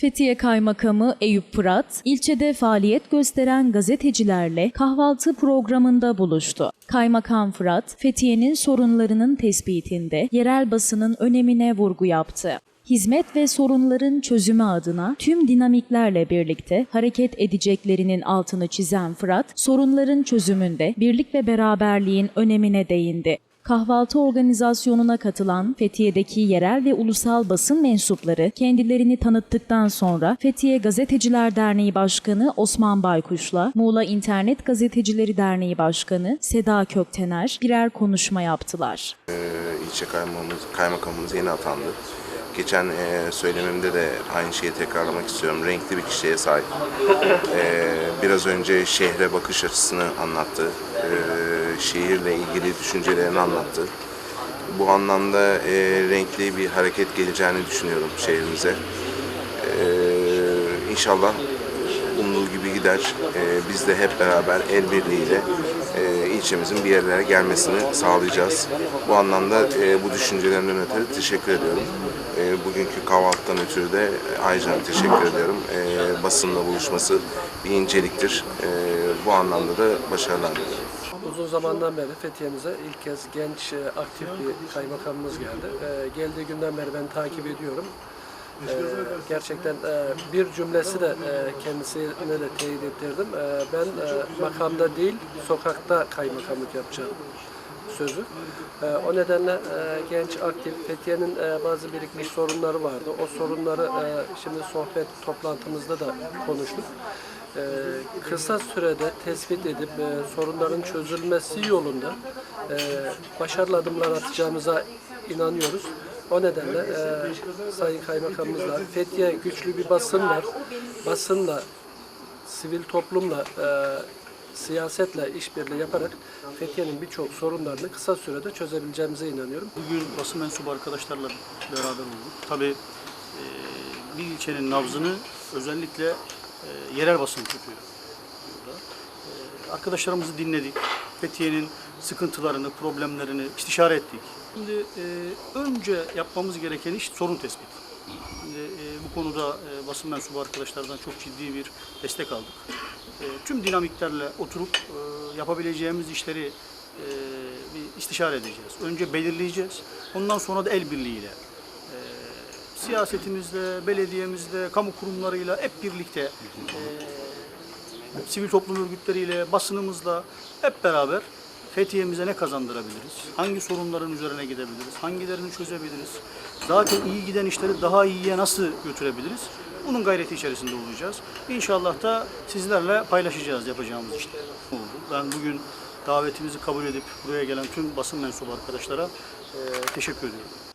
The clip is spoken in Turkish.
Fethiye Kaymakamı Eyüp Fırat, ilçede faaliyet gösteren gazetecilerle kahvaltı programında buluştu. Kaymakam Fırat, Fethiye'nin sorunlarının tespitinde yerel basının önemine vurgu yaptı. Hizmet ve sorunların çözümü adına tüm dinamiklerle birlikte hareket edeceklerinin altını çizen Fırat, sorunların çözümünde birlik ve beraberliğin önemine değindi. Kahvaltı organizasyonuna katılan Fethiye'deki yerel ve ulusal basın mensupları kendilerini tanıttıktan sonra Fethiye Gazeteciler Derneği Başkanı Osman Baykuş'la Muğla İnternet Gazetecileri Derneği Başkanı Seda Köktener birer konuşma yaptılar. ilçe kaymakamımız, kaymakamımız yeni atandı. Geçen e, söylemimde de aynı şeyi tekrarlamak istiyorum. Renkli bir kişiliğe sahip. E, biraz önce şehre bakış açısını anlattı. E, şehirle ilgili düşüncelerini anlattı. Bu anlamda e, renkli bir hareket geleceğini düşünüyorum şehrimize. E, inşallah umduğu gibi gider. E, biz de hep beraber el birliğiyle e, ilçemizin bir yerlere gelmesini sağlayacağız. Bu anlamda e, bu düşüncelerinden ötürü teşekkür ediyorum. E, bugünkü kahvaltıdan ötürü de ayrıca teşekkür ediyorum. E, basınla buluşması bir inceliktir. E, bu anlamda da başarılar diliyorum. Uzun zamandan beri Fethiye'mize ilk kez genç, e, aktif bir kaymakamımız geldi. E, geldiği günden beri ben takip ediyorum. E, gerçekten e, bir cümlesi de e, kendisine de teyit ettirdim. E, ben e, makamda değil, sokakta kaymakamlık yapacağım sözü. E, o nedenle e, genç, aktif, Fethiye'nin e, bazı birikmiş sorunları vardı. O sorunları e, şimdi sohbet toplantımızda da konuştuk. E, kısa sürede tespit edip e, sorunların çözülmesi yolunda e, başarılı adımlar atacağımıza inanıyoruz. O nedenle e, Sayın Kaymakamımızla Fethiye güçlü bir basın var. Basınla, sivil toplumla, e, siyasetle işbirliği yaparak Fethiye'nin birçok sorunlarını kısa sürede çözebileceğimize inanıyorum. Bugün basın mensubu arkadaşlarla beraber olduk. Tabii e, bir ilçenin nabzını özellikle e, yerel basın tutuyor burada. E, arkadaşlarımızı dinledik. Fethiye'nin sıkıntılarını, problemlerini istişare ettik. Şimdi e, önce yapmamız gereken iş sorun tespiti. Şimdi, e, bu konuda e, basın mensubu arkadaşlardan çok ciddi bir destek aldık. E, tüm dinamiklerle oturup e, yapabileceğimiz işleri e, bir istişare edeceğiz. Önce belirleyeceğiz. Ondan sonra da el birliğiyle siyasetimizle, belediyemizle, kamu kurumlarıyla hep birlikte e, sivil toplum örgütleriyle, basınımızla hep beraber Fethiye'mize ne kazandırabiliriz? Hangi sorunların üzerine gidebiliriz? Hangilerini çözebiliriz? Zaten iyi giden işleri daha iyiye nasıl götürebiliriz? Bunun gayreti içerisinde olacağız. İnşallah da sizlerle paylaşacağız yapacağımız işleri. Ben bugün davetimizi kabul edip buraya gelen tüm basın mensubu arkadaşlara eee, teşekkür ediyorum.